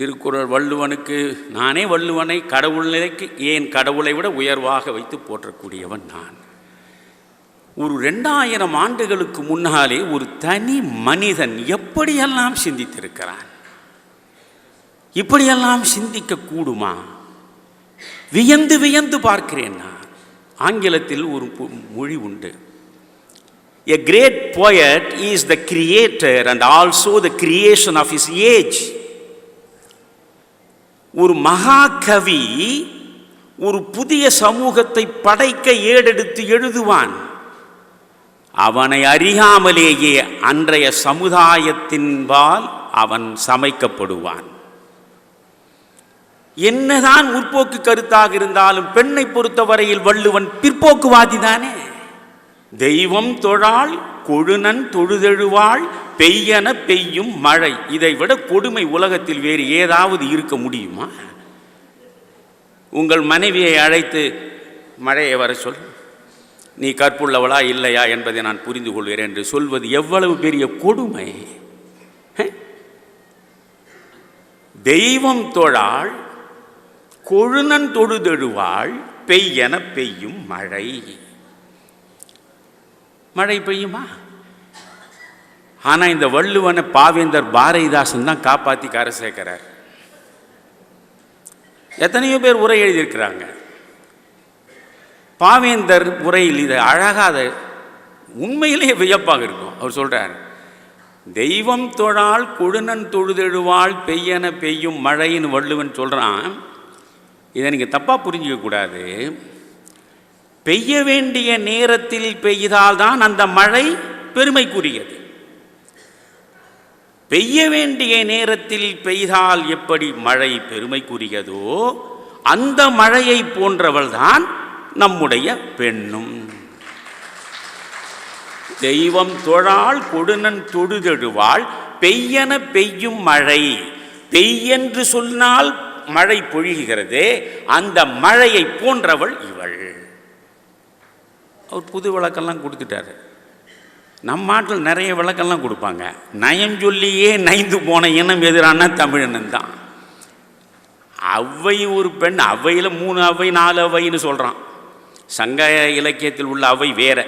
திருக்குறள் வள்ளுவனுக்கு நானே வள்ளுவனை கடவுள் நிலைக்கு ஏன் கடவுளை விட உயர்வாக வைத்து போற்றக்கூடியவன் நான். ஒரு ரெண்டாயிரம் ஆண்டுகளுக்கு முன்னாலே ஒரு தனி மனிதன் எப்படியெல்லாம் சிந்தித்திருக்கிறான்? இப்படியெல்லாம் சிந்திக்க கூடுமா? வியந்து வியந்து பார்க்கிறேன் நான். ஆங்கிலத்தில் ஒரு மொழி உண்டு. A great poet is the creator and also the creation of his age ஒரு மகாகவி ஒரு புதிய சமூகத்தை படைக்க ஏடெடுத்து எழுதுவான். அவனை அறியாமலேயே அன்றைய சமுதாயத்தின்பால் அவன் சமைக்கப்படுவான். என்னதான் முற்போக்கு கருத்தாக இருந்தாலும் பெண்ணை பொறுத்தவரையில் வள்ளுவன் பிற்போக்குவாதி தானே? தெய்வம் தொழாள் கொழுநன் தொழுதெழுவாள் பெய்யன பெய்யும் மழை. இதை விட கொடுமை உலகத்தில் வேறு ஏதாவது இருக்க முடியுமா? உங்கள் மனைவியை அழைத்து மழையை வர சொல். நீ கற்புள்ளவளா இல்லையா என்பதை நான் புரிந்து கொள்கிறேன் என்று சொல்வது எவ்வளவு பெரிய கொடுமை? தெய்வம் தொழாள் கொழுநன் தொழுதெழுவாள் பெய்யன பெய்யும் மழை. மழை பெய்யுமா? ஆனால் இந்த வள்ளுவனை பாவேந்தர் பாரதிதாசன் தான் காப்பாற்றி கரை சேர்க்கிறார் எத்தனையோ பேர் உரை எழுதியிருக்கிறாங்க. பாவேந்தர் உரையில் இதை அழகாத உண்மையிலேயே வியப்பாக இருக்கும். அவர் சொல்கிறார் தெய்வம் தொழால் கொழுநன் தொழுதெழுவாள் பெய்யன பெய்யும் மழைன்னு வள்ளுவன் சொல்கிறான் இதை நீங்கள் தப்பாக புரிஞ்சிக்க கூடாது பெய்ய வேண்டிய நேரத்தில் பெய்தால்தான் அந்த மழை பெருமைக்குரியது. பெய்ய வேண்டிய நேரத்தில் பெய்தால் எப்படி மழை பெருமைக்குரியதோ அந்த மழையை போன்றவள்தான் நம்முடைய பெண்ணும். தெய்வம் தொழால் கொடுநன் தொழுதெழுவாள் பெய்யன பெய்யும் மழை. பெய்யென்று சொன்னால் மழை பொழிகிறது அந்த மழையை போன்றவள் இவள். அவர் புது விளக்கெல்லாம் கொடுத்துட்டாரு. நம்ம நாட்டில் நிறைய விளக்கெல்லாம் கொடுப்பாங்க. நயம் சொல்லியே நைந்து போன இனம் எதிரான தமிழனன் தான். அவை ஒரு பெண் அவையில் மூணு அவை நாலு அவைன்னு சொல்கிறான் சங்க இலக்கியத்தில் உள்ள அவை வேற.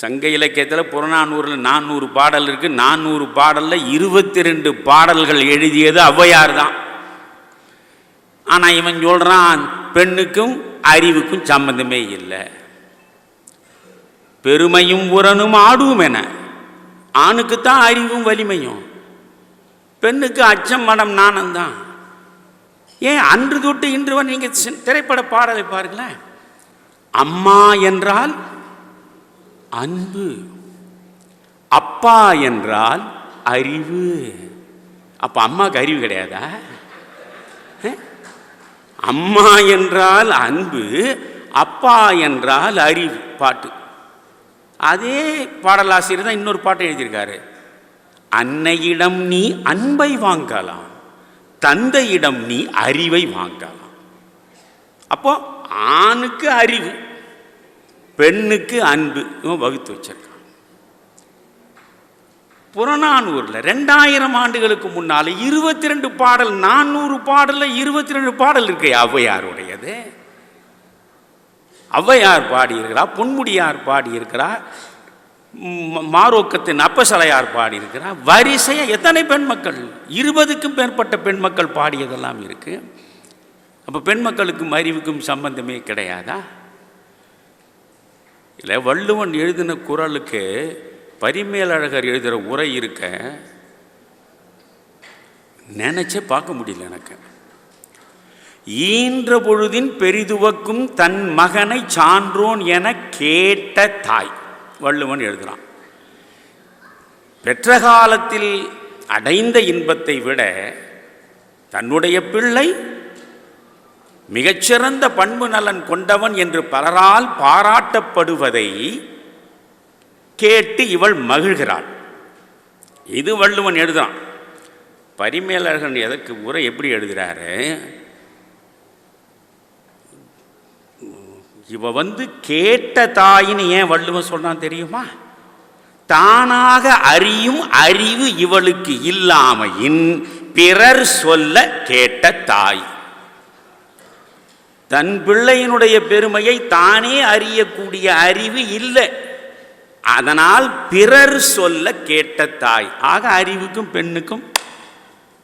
சங்க இலக்கியத்தில் புறநானூறில் நானூறு பாடல் இருக்குது நானூறு பாடலில் இருபத்தி ரெண்டு பாடல்கள் எழுதியது ஔவையார் தான். ஆனால் இவன் சொல்கிறான் பெண்ணுக்கும் அறிவுக்கும் சம்மந்தமே இல்லை. பெருமையும் உரனும் ஆடுவும் என. ஆணுக்குத்தான் அறிவும் வலிமையும். பெண்ணுக்கு அச்சம் மடம் நாணம்தான் ஏன் அன்று தொட்டு இன்று நீங்கள் சி- திரைப்பட பாடலை பாருங்களேன். அம்மா என்றால் அன்பு. அப்பா என்றால் அறிவு. அப்போ அம்மாவுக்கு அறிவு கிடையாதா? அம்மா என்றால் அன்பு அப்பா என்றால் அறிவு. பாட்டு. அதே பாடலாசிரியர் தான் இன்னொரு பாட்டை எழுதியிருக்காரு. அன்னையிடம் நீ அன்பை வாங்கலாம் தந்தையிடம் நீ அறிவை வாங்கலாம். அப்போ ஆணுக்கு அறிவு பெண்ணுக்கு அன்பு இவன் வகுத்து வச்சிருக்கான். புறநானூரில் ரெண்டாயிரம் ஆண்டுகளுக்கு முன்னால் இருபத்தி ரெண்டு பாடல் நானூறு பாடலில் இருபத்தி ரெண்டு பாடல் இருக்கு ஔவையாருடையது. ஔவையார் பாடியிருக்கிறார் பொன்முடியார் பாடியிருக்கிறார் மாரோக்கத்தின் அப்பசலையார் பாடியிருக்கிறார் வரிசையாக எத்தனை பெண் மக்கள்? இருபதுக்கும் மேற்பட்ட பெண் மக்கள் பாடியதெல்லாம் இருக்குது அப்போ பெண் மக்களுக்கும் அறிவுக்கும் சம்பந்தமே கிடையாதா? இல்லை வள்ளுவன் எழுதின குரலுக்கு பரிமேலழகர் எழுதுகிற உரை இருக்க நினச்சே பார்க்க முடியல எனக்கு. ஈன்ற பொழுதின் பெரிதுவக்கும் தன் மகனை சான்றோன் என கேட்ட தாய் வள்ளுவன் எழுதுகிறான் பெற்ற காலத்தில் அடைந்த இன்பத்தை விட தன்னுடைய பிள்ளை மிகச்சிறந்த பண்பு நலன் கொண்டவன் என்று பலரால் பாராட்டப்படுவதை கேட்டு இவள் மகிழ்கிறாள். இது வள்ளுவன் எழுதுறான். பரிமேலழகன் எதற்கு உரை எப்படி எழுதுகிறாரு இவ வந்து கேட்ட தாயின்னு ஏன் வள்ளுவன் சொல்றான் தெரியுமா? தானாக அறியும் அறிவு இவளுக்கு இல்லாமையின் பிறர் சொல்ல கேட்ட தாய். தன் பிள்ளையினுடைய பெருமையை தானே அறியக்கூடிய அறிவு இல்லை. அதனால் பிறர் சொல்ல கேட்ட தாய். ஆக அறிவுக்கும் பெண்ணுக்கும்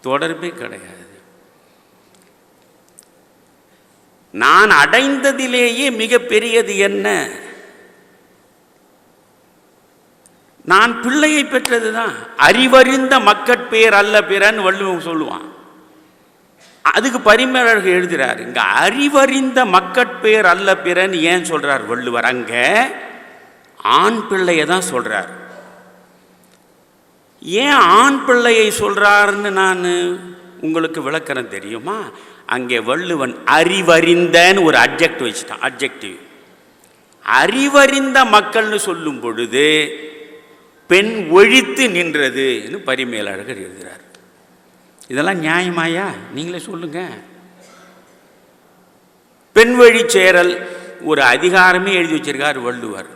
தொடர்பே கிடையாது. நான் அடைந்ததிலேயே மிகப்பெரியது என்ன? நான் பிள்ளையை பெற்றதுதான். அறிவறிந்த மக்கட்பேர் அல்ல பிறன்னு வள்ளுவன் சொல்லுவான். அதுக்கு பரிமேலழகு எழுதுகிறார் இங்க அறிவறிந்த மக்கட்பேர் அல்ல பிறன்னு ஏன் சொல்றார் வள்ளுவர்? அங்க ஆண் பிள்ளையை தான் சொல்றார். ஏன் ஆண் பிள்ளையை சொல்றாருன்னு நான் உங்களுக்கு விளக்கிறேன் தெரியுமா? அங்கே வள்ளுவன் அறிவறிந்தன்னு ஒரு அப்ஜெக்ட் வச்சுட்டான் அப்ஜெக்டிவ் அறிவறிந்த மக்கள்னு சொல்லும் பொழுது பெண் ஒழித்து நின்றதுன்னு பரிமேலழகர் எழுதுகிறார். இதெல்லாம் நியாயமாயா? நீங்களே சொல்லுங்க. பெண் வழி சேரல் ஒரு அதிகாரமே எழுதி வச்சிருக்கார் வள்ளுவர்.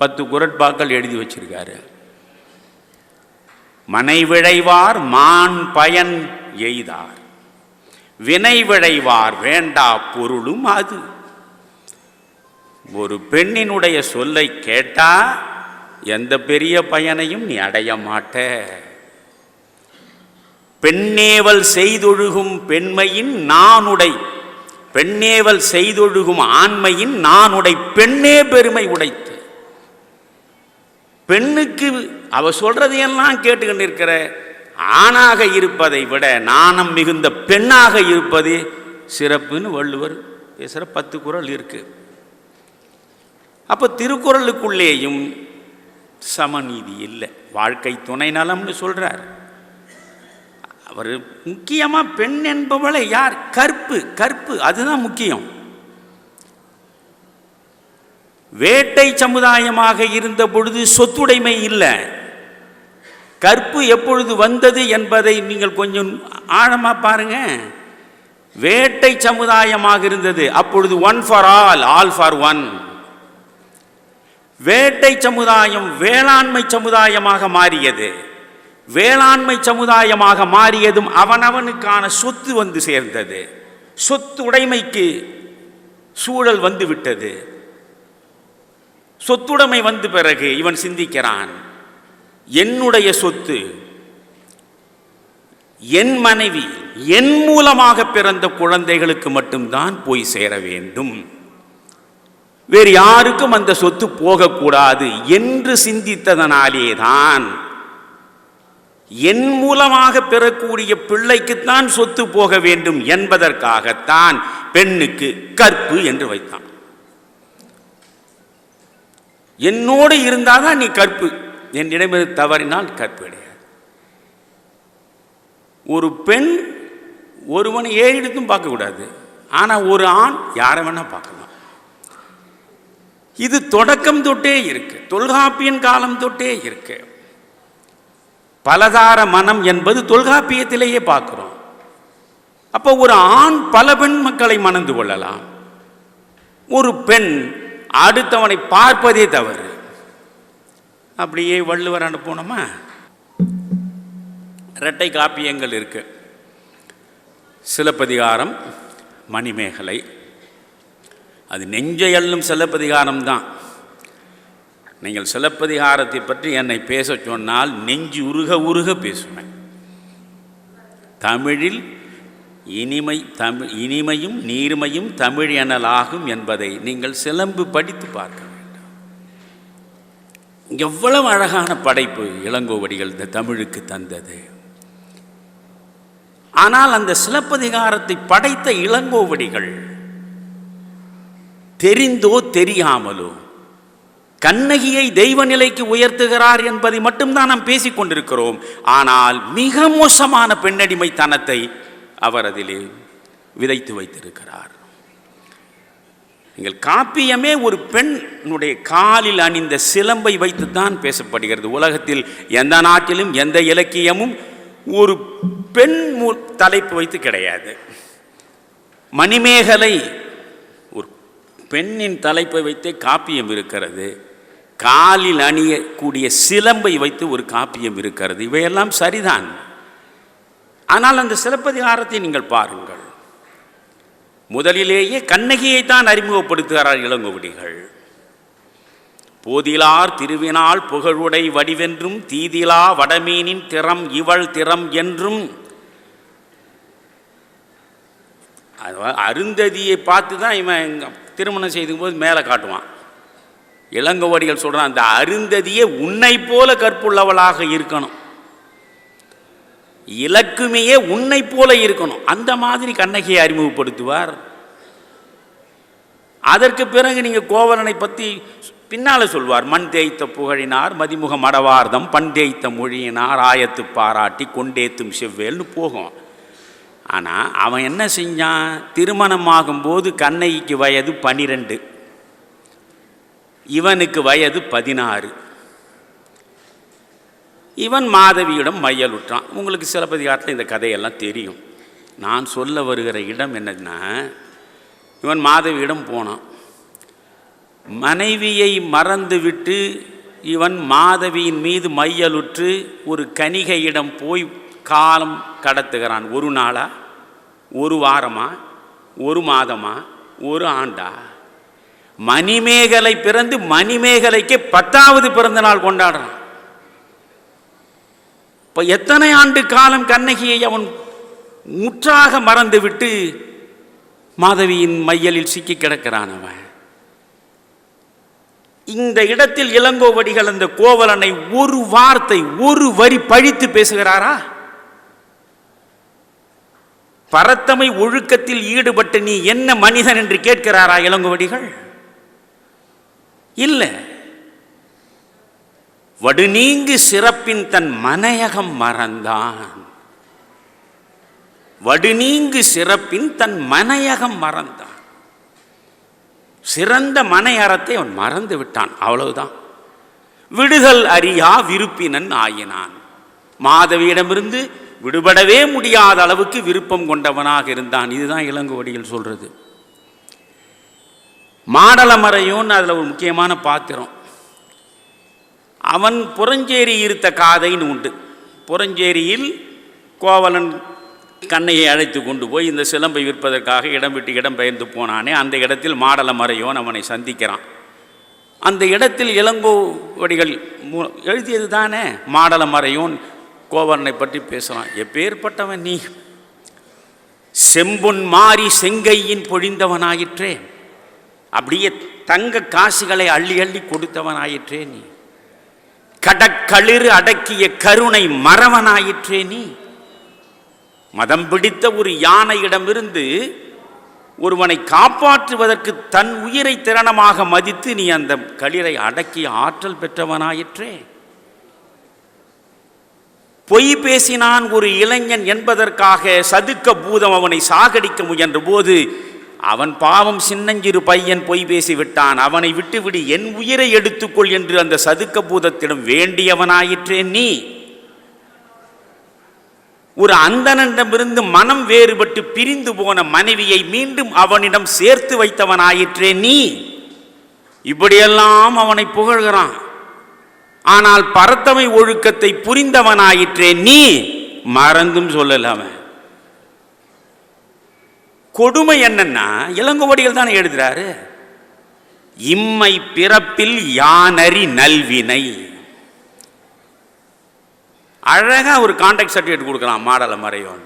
பத்து குரட்பாக்கள் எழுதி வச்சிருக்காரு. மனைவிழைவார் மான் பயன் எய்தார். வினை விளைவார் வேண்டா பொருளும் அது. ஒரு பெண்ணினுடைய சொல்லை கேட்டா எந்த பெரிய பயனையும் நீ அடைய மாட்ட. பெண்ணேவல் செய்தொழுகும் பெண்மையின் நானுடை பெண்ணேவல் செய்தொழுகும் ஆண்மையின் நானுடை பெண்ணே பெருமை உடைத்து. பெண்ணுக்கு அவ சொல்றதையெல்லாம் கேட்டுக்கிட்டு இருக்கிற ஆணாக இருப்பதை விட நாணம் மிகுந்த பெண்ணாக இருப்பது சிறப்புன்னு வள்ளுவர் பேசுகிற பத்து குறள் இருக்கு. அப்போ திருக்குறளுக்குள்ளேயும் சமநீதி இல்லை. வாழ்க்கை துணை நலம்னு சொல்றார். அவர் முக்கியமாக பெண் என்பவளை யார்? கற்பு கற்பு அதுதான் முக்கியம். வேட்டை சமுதாயமாக இருந்த பொழுது சொத்துடைமை இல்லை. கற்பு எப்பொழுது வந்தது என்பதை நீங்கள் கொஞ்சம் ஆழமாக பாருங்க. வேட்டை சமுதாயமாக இருந்தது. அப்பொழுது one for all all for one வேட்டை சமுதாயம் வேளாண்மை சமுதாயமாக மாறியது. வேளாண்மை சமுதாயமாக மாறியதும் அவனவனுக்கான சொத்து வந்து சேர்ந்தது. சொத்து உடைமைக்கு சூழல் வந்து விட்டது. சொத்துடைமை வந்த பிறகு இவன் சிந்திக்கிறான். என்னுடைய சொத்து என் மனைவி என் மூலமாக பிறந்த குழந்தைகளுக்கு மட்டும்தான் போய் சேர வேண்டும். வேறு யாருக்கும் அந்த சொத்து போகக்கூடாது என்று சிந்தித்ததனாலே தான் என் மூலமாக பெறக்கூடிய பிள்ளைக்குத்தான் சொத்து போக வேண்டும் என்பதற்காகத்தான் பெண்ணுக்கு கற்பு என்று வைத்தான். என்னோடு இருந்தாதான் நீ கற்பு. என்னிடமிருந்து தவறினால் கற்பு கிடையாது ஒரு பெண் ஒருவனை ஏறிடத்தும் பார்க்கக்கூடாது? ஆனால் ஒரு ஆண் யாரை வேணா பார்க்கலாம். இது தொடக்கம் தொட்டே இருக்கு. தொல்காப்பியன் காலம் தொட்டே இருக்கு. பலதார மனம் என்பது தொல்காப்பியத்திலேயே பார்க்குறோம். அப்போ ஒரு ஆண் பல பெண் மக்களை மணந்து கொள்ளலாம். ஒரு பெண் அடுத்தவனை பார்ப்பதே தவறு. அப்படியே வள்ளுவர் அனுப்பணுமா இரட்டை காப்பியங்கள் இருக்கு. சிலப்பதிகாரம் மணிமேகலை. அது நெஞ்சை அள்ளும் சிலப்பதிகாரம் தான். நீங்கள் சிலப்பதிகாரத்தை பற்றி என்னை பேச சொன்னால் நெஞ்சு உருக உருக பேசுவேன். தமிழில் இனிமை தமிழ் இனிமையும் நீர்மையும் தமிழ் எனலாகும் என்பதை நீங்கள் சிலம்பு படித்து பார்க்க எவ்வளவு அழகான படைப்பு இளங்கோவடிகள் இந்த தமிழுக்கு தந்தது. ஆனால் அந்த சிலப்பதிகாரத்தை படைத்த இளங்கோவடிகள் தெரிந்தோ தெரியாமலோ கண்ணகியை தெய்வ நிலைக்கு உயர்த்துகிறார் என்பதை மட்டும்தான் நாம் பேசிக்கொண்டிருக்கிறோம் ஆனால் மிக மோசமான பெண்ணடிமைத்தனத்தை அவர் அதிலே விதைத்து வைத்திருக்கிறார். எங்கள் காப்பியமே ஒரு பெண்ணுடைய காலில் அணிந்த சிலம்பை வைத்துத்தான் பேசப்படுகிறது. உலகத்தில் எந்த நாட்டிலும் எந்த இலக்கியமும் ஒரு பெண் தலைப்பு வைத்து கிடையாது. மணிமேகலை ஒரு பெண்ணின் தலைப்பை வைத்தே காப்பியம் இருக்கிறது. காலில் அணியக்கூடிய சிலம்பை வைத்து ஒரு காப்பியம் இருக்கிறது. இவையெல்லாம் சரிதான். ஆனால் அந்த சிலப்பதிகாரத்தை நீங்கள் பாருங்கள். முதலிலேயே கண்ணகியை தான் அறிமுகப்படுத்துகிறார் இளங்கோவடிகள். போதிலார் திருவினால் புகழுடை வடிவென்றும் தீதிலா வடமீனின் திறம் இவள் திறம் என்றும் அருந்ததியை பார்த்து தான் இவன் திருமணம் செய்துக்கும் போது மேலே காட்டுவான். இளங்கோவடிகள் சொல்கிறான் அந்த அருந்ததியே உன்னை போல கற்புள்ளவளாக இருக்கணும். இலக்குமையே உன்னை போல இருக்கணும். அந்த மாதிரி கண்ணகியை அறிமுகப்படுத்துவார். அதற்கு பிறகு நீங்கள் கோவலனை பற்றி பின்னால் சொல்வார். மண் தேய்த்த புகழினார் மதிமுக மடவார்தம் பண் தேய்த்த மொழியினார் ஆயத்து பாராட்டி கொண்டேத்தும் செவ்வேல்னு போகும். ஆனால் அவன் என்ன செஞ்சான்? திருமணமாகும்போது கண்ணகிக்கு வயது பனிரெண்டு. இவனுக்கு வயது பதினாறு. இவன் மாதவியிடம் மையலுற்றான். உங்களுக்கு சிலப்பதிகாரத்தில் இந்த கதையெல்லாம் தெரியும். நான் சொல்ல வருகிற இடம் என்னதுன்னா இவன் மாதவியிடம் போனான். மனைவியை மறந்துவிட்டு இவன் மாதவியின் மீது மையலுற்று ஒரு கணிகையிடம் போய் காலம் கடத்துகிறான். ஒரு நாளா? ஒரு வாரமா? ஒரு மாதமா? ஒரு ஆண்டா? மணிமேகலை பிறந்து மணிமேகலைக்கு பத்தாவது பிறந்த நாள் கொண்டாடுறான். இப்போ எத்தனை ஆண்டு காலம் கண்ணகியை அவன் முற்றாக மறந்துவிட்டு மாதவியின் மையலில் சிக்கி கிடக்கிறான் அவன்? இந்த இடத்தில் இளங்கோவடிகள் அந்த கோவலனை ஒரு வார்த்தை ஒரு வரி பழித்து பேசுகிறாரா? பரத்தமை ஒழுக்கத்தில் ஈடுபட்ட நீ என்ன மனிதன் என்று கேட்கிறாரா இளங்கோவடிகள்? இல்லை. வடுநீங்கு சிறப்பின் தன் மனையகம் மறந்தான். வடுநீங்கு சிறப்பின் தன் மனையகம் மறந்தான். சிறந்த மனையறத்தை அவன் மறந்து விட்டான். அவ்வளவுதான். விடுதல் அறியா விருப்பினன் ஆயினான். மாதவியிடமிருந்து விடுபடவே முடியாத அளவுக்கு விருப்பம் கொண்டவனாக இருந்தான். இதுதான் இளங்கோவடிகள் சொல்றது. மாடலமறையோன்னு அதில் ஒரு முக்கியமான பாத்திரம். அவன் புறஞ்சேரி இருத்த காதைன்னு உண்டு. புறஞ்சேரியில் கோவலன் கண்ணையை அழைத்து கொண்டு போய் இந்த சிலம்பை விற்பதற்காக இடம் விட்டு இடம் பெயர்ந்து போனானே அந்த இடத்தில் மாடல மறையோன் அவனை சந்திக்கிறான். அந்த இடத்தில் இளங்கோவடிகள் எழுதியது தானே? மாடல மறையோன் கோவலனை பற்றி பேசுகிறான் எப்பேற்பட்டவன் நீ? செம்பொன் மாறி செங்கையின் பொழிந்தவனாயிற்றே. அப்படியே தங்க காசுகளை அள்ளி அள்ளி கொடுத்தவனாயிற்றே நீ. கடக்களிர் அடக்கிய கருணை மறவனாயிற்றே நீ. மதம் பிடித்த ஒரு யானையிடமிருந்து ஒருவனை காப்பாற்றுவதற்கு தன் உயிரை திறனமாக மதித்து நீ அந்த களிரை அடக்கிய ஆற்றல் பெற்றவனாயிற்றே. பொய் பேசினான் ஒரு இளைஞன் என்பதற்காக சதுக்க பூதம் அவனை சாகடிக்க முயன்ற போது அவன் பாவம் சின்னஞ்சிறு பையன் பொய் பேசிவிட்டான். அவனை விட்டுவிடு என் உயிரை எடுத்துக்கொள் என்று அந்த சதுக்க பூதத்திடம் வேண்டியவனாயிற்றே நீ. ஒரு அந்தனிடமிருந்து மனம் வேறுபட்டு பிரிந்து போன மனைவியை மீண்டும் அவனிடம் சேர்த்து வைத்தவனாயிற்றே நீ. இப்படியெல்லாம் அவனை புகழ்கிறான். ஆனால் பரத்தமை ஒழுக்கத்தை புரிந்தவனாயிற்றே நீ. மறந்தும் சொல்லல அவன். கொடுமை என்னன்னா இளங்கோவடிகள் தானே எழுதுறாரு? இம்மை பிறப்பில் யானறி நல்வினை. அழகா ஒரு கான்டாக்ட் சர்டிஃபிகேட் கொடுக்கலாம் மாடல மறையோன்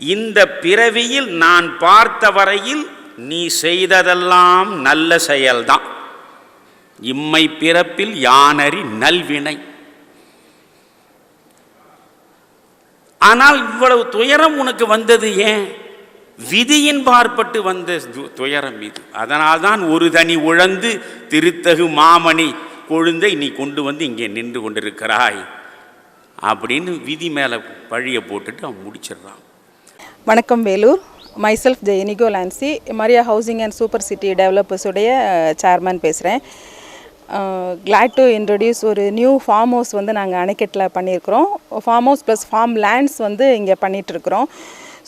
இந்த பிறவியில் நான் பார்த்த வரையில் நீ செய்ததெல்லாம் நல்ல செயல்தான். இம்மை பிறப்பில் யானறி நல்வினை. ஆனால் இவ்வளவு துயரம் உனக்கு வந்தது ஏன்? விதியின் பார்ப்பட்டு வந்த து- துயரம் இது அதனால்தான் ஒரு தனி உழந்து திருத்தகு மாமணி கொழுந்தை நீ கொண்டு வந்து இங்கே நின்று கொண்டிருக்கிறாய் அப்படின்னு விதி மேலே பழியை போட்டுட்டு அவன் முடிச்சிடுறான். வணக்கம் Vellore. Myself Jeyaniko Lancy Maria housing and super city டெவலப்பர்ஸுடைய chairman பேசுகிறேன் கிளாட் டு இன்ட்ரடியூஸ் ஒரு நியூ ஃபார்ம் ஹவுஸ் வந்து நாங்கள் அணைக்கட்டில் பண்ணியிருக்கிறோம். Farm house plus farm lands வந்து இங்கே பண்ணிகிட்ருக்குறோம்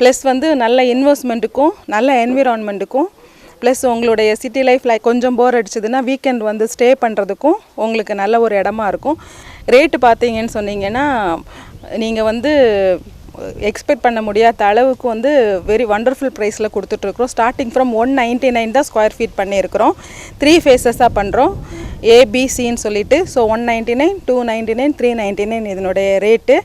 plus வந்து நல்ல இன்வெஸ்ட்மெண்ட்டுக்கும் நல்ல என்விரான்மெண்ட்டுக்கும் ப்ளஸ் உங்களுடைய சிட்டி லைஃப்பில் கொஞ்சம் போர் அடிச்சதுன்னா வீக்கெண்ட் வந்து ஸ்டே பண்ணுறதுக்கும் உங்களுக்கு நல்ல ஒரு இடமா இருக்கும். ரேட்டு பார்த்தீங்கன்னு சொன்னீங்கன்னா நீங்கள் வந்து எக்ஸ்பெக்ட் பண்ண முடியாத அளவுக்கு வந்து வெரி வண்டர்ஃபுல் ப்ரைஸில் கொடுத்துட்ருக்குறோம். Starting from one ninety nine தான் ஸ்கொயர் ஃபீட் பண்ணியிருக்கிறோம். த்ரீ ஃபேஸஸாக பண்ணுறோம் ஏபிசின்னு சொல்லிட்டு so one ninety nine two ninety nine three ninety nine இதனுடைய ரேட்டு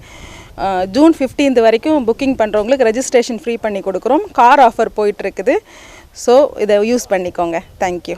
ஜூன் ஃபிஃப்டீன்த் வரைக்கும் புக்கிங் பண்ணுறவங்களுக்கு ரெஜிஸ்ட்ரேஷன் ஃப்ரீ பண்ணி கொடுக்குறோம். கார் ஆஃபர் போயிட்டுருக்குது ஸோ இதை யூஸ் பண்ணிக்கோங்க. தேங்க்யூ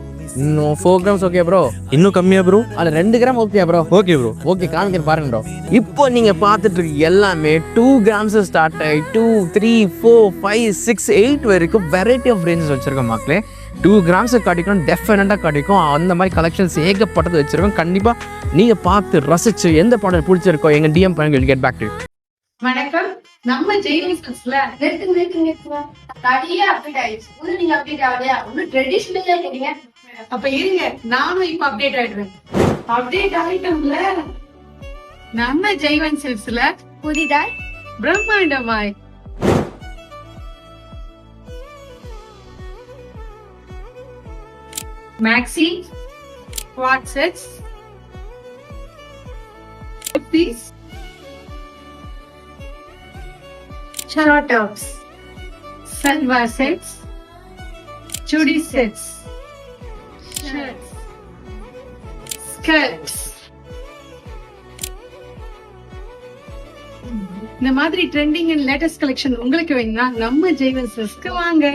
இன்னும் ஃபோர் கிராம்ஸ் ஓகே ப்ரோ இன்னும் கம்மியா ப்ரோ அதில் ரெண்டு gram okay bro okay bro okay காமிக்கிறேன் பாருங்க ப்ரோ இப்போ நீங்கள் பார்த்துட்டு இருக்க எல்லாமே டூ கிராம்ஸ் ஸ்டார்ட் ஆகி two three four five six eight வரைக்கும் வெரைட்டி ஆஃப் ரேஞ்சஸ் வச்சுருக்கோம் மக்களே. டூ கிராம்ஸு கிடைக்கும் டெஃபினட்டாக கிடைக்கும் அந்த மாதிரி கலெக்ஷன்ஸ் ஏகப்பட்டது வச்சுருக்கோம். கண்டிப்பாக நீங்கள் பார்த்து ரசிச்சு எந்த ப்ராடக்ட் பிடிச்சிருக்கோ எங்கள் டிஎம் பண்ணி கெட் பேக் டு வணக்கம். நம்ம நிறைய அப்டேட் ஆயிடுச்சு. ஒண்ணு நீங்க அப்டேட் ஆகலையா? ஒண்ணு ட்ரெடிஷ்னலா இருக்கீங்க அப்ப இருங்க நானும் இப்ப அப்டேட் ஆயிடுவேன். அப்டேட் ஆயிட்டோம்ல? நம்ம ஜெய்வன் சில்ஸ்ல புதிதாய் பிரம்மாண்டமாய். Maxi WhatsApps piece Shara tops, salwar sets, chudi sets, shirts, skirts. இந்த மாதிரி ட்ரெண்டிங் அண்ட் லேட்டஸ்ட் கலெக்ஷன் உங்களுக்கு வேணும்னா நம்ம ஜெய்வன்சஸ்க்கு வாங்க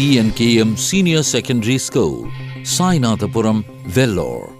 CVNKM Senior Secondary School, Sainathapuram, Vellore.